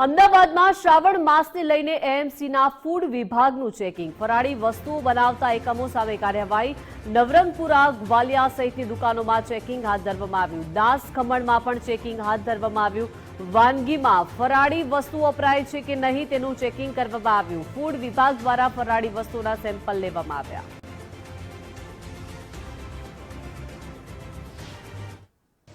અમદાવાદમાં શ્રાવણ માસને લઈને એએમસીના ફૂડ વિભાગનું ચેકિંગ. ફરાળી વસ્તુઓ બનાવતા એકમો સામે કાર્યવાહી. નવરંગપુરા, ગ્વાલિયા સહિતની દુકાનોમાં ચેકિંગ હાથ ધરવામાં આવ્યું. દાસ ખમણમાં પણ ચેકિંગ હાથ ધરવામાં આવ્યું. વાનગીમાં ફરાળી વસ્તુ વપરાય છે કે નહીં તેનું ચેકિંગ કરવામાં આવ્યું. ફૂડ વિભાગ દ્વારા ફરાળી વસ્તુના સેમ્પલ લેવામાં આવ્યા.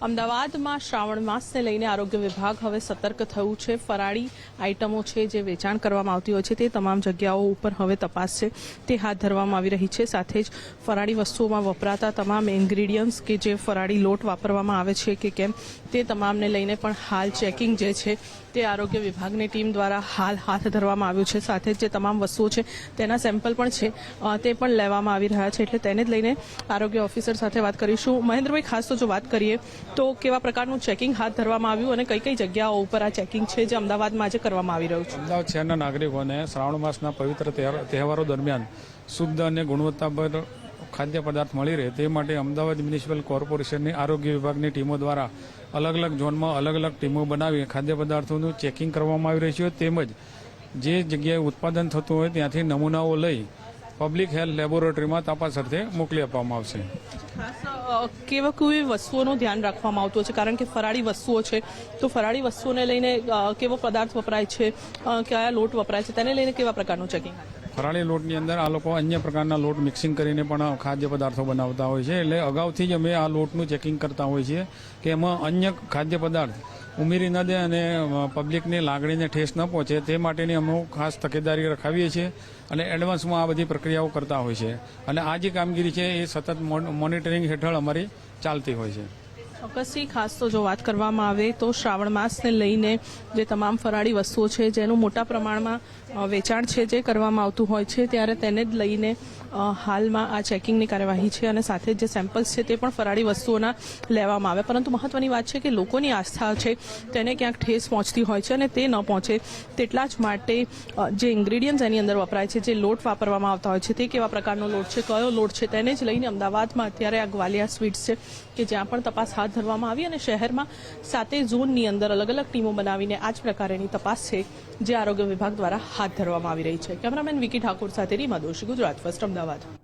અમદાવાદમાં શ્રાવણ માસને લઈને આરોગ્ય વિભાગ હવે સતર્ક થયું છે. ફરાળી આઇટમો છે જે વેચાણ કરવામાં આવતી હોય છે તે તમામ જગ્યાઓ ઉપર હવે તપાસ છે. તે હાથ ધરવામાં આવી રહી છે. સાથે જ ફરાળી વસ્તુઓમાં વપરાતા તમામ ઇન્ગ્રીડિયન્ટ્સ કે જે ફરાળી લોટ વાપરવામાં આવે છે કે કેમ તે તમામને લઈને પણ હાલ ચેકિંગ જે છે તે આરોગ્ય વિભાગની ટીમ દ્વારા હાલ હાથ ધરવામાં આવ્યું છે. સાથે જે તમામ વસ્તુઓ છે, તેના સેમ્પલ પણ છે તે પણ લેવામાં આવી રહ્યા છે. એટલે તેને જ લઈને આરોગ્ય ઓફિસર સાથે વાત કરીશું. મહેન્દ્રભાઈ, ખાસ તો જો વાત કરીએ, તો કેવા પ્રકારનું ચેકિંગ હાથ ધરવામાં આવ્યું અને કઈ કઈ જગ્યાઓ ઉપર આ ચેકિંગ છે જે અમદાવાદમાં આજે કરવામાં આવી રહ્યું છે? અમદાવાદ શહેરના નાગરિકોને શ્રાવણ માસના પવિત્ર તહેવાર- દરમિયાન શુદ્ધ અને ગુણવત્તાભર ખાદ્ય પદાર્થ મળી રહે તે માટે અમદાવાદ મ્યુનિસિપલ કોર્પોરેશનની આરોગ્ય વિભાગની ટીમો દ્વારા અલગ અલગ ઝોનમાં અલગ અલગ ટીમો બનાવી ખાદ્ય પદાર્થોનું ચેકિંગ કરવામાં આવી રહ્યું છે. તેમજ જે જગ્યાએ ઉત્પાદન થતું હોય ત્યાંથી નમૂનાઓ લઈ પબ્લિક હેલ્થ લેબોરેટરીમાં તપાસ અર્થે મોકલી આપવામાં આવશે. કેવા કેવી વસ્તુઓનું ધ્યાન રાખવામાં આવતું છે. કારણ કે ફરાળી વસ્તુઓ છે. તો ફરાળી વસ્તુઓને લઈને કેવો પદાર્થ વપરાય છે? કયા લોટ વપરાય છે? તેને લઈને કેવા પ્રકારનું ચેકિંગ ફરાળી લોટની અંદર આ લોકો અન્ય પ્રકારના લોટ મિક્સિંગ કરીને પણ ખાદ્ય પદાર્થો બનાવતા હોય છે. એટલે અગાઉથી જ અમે આ લોટનું ચેકિંગ કરતા હોઈએ છીએ કે એમાં અન્ય ખાદ્ય પદાર્થ ઉમેરી ન દે અને પબ્લિકની લાગણીને ઠેસ ન પહોંચે તે માટેની અમે ખાસ તકેદારી રખાવીએ છીએ અને એડવાન્સમાં આ બધી પ્રક્રિયાઓ કરતા હોય છે. અને આ જે કામગીરી છે એ સતત મોન- મોનિટરિંગ હેઠળ અમારી ચાલતી હોય છે. ચોક્કસથી ખાસ તો જો વાત કરવામાં આવે તો શ્રાવણ માસને લઈને જે તમામ ફરાળી વસ્તુઓ છે, જેનું મોટા પ્રમાણમાં વેચાણ છે, જે કરવામાં આવતું હોય છે, ત્યારે તેને જ લઈને હાલમાં આ ચેકિંગની કાર્યવાહી છે અને સાથે જ સેમ્પલ્સ છે તે પણ ફરાળી વસ્તુઓના લેવામાં આવે. પરંતુ મહત્વની વાત છે કે લોકોની આસ્થા છે તેને ક્યાંક ઠેસ પહોંચતી હોય છે અને તે ન પહોંચે તેટલા જ માટે જે ઇન્ગ્રીડિયન્ટ્સ એની અંદર વપરાય છે, જે લોટ વાપરવામાં આવતા હોય છે, તે કેવા પ્રકારનો લોટ છે, કયો લોટ છે, તેને જ લઈને અમદાવાદમાં અત્યારે આ ગ્વાલિયા સ્વીટ્સ છે કે જ્યાં પણ તપાસ હાથ ધરવામાં આવી અને શહેરમાં સાતે ઝોનની અંદર અલગ અલગ ટીમો બનાવીને આ જ પ્રકારેની તપાસ છે જે આરોગ્ય વિભાગ દ્વારા હાથ ધરવામાં આવી રહી છે. કેમેરામેન વિકી ઠાકોર સાથે રીમા દોશી, ગુજરાત ફર્સ્ટ અમદાવાદ.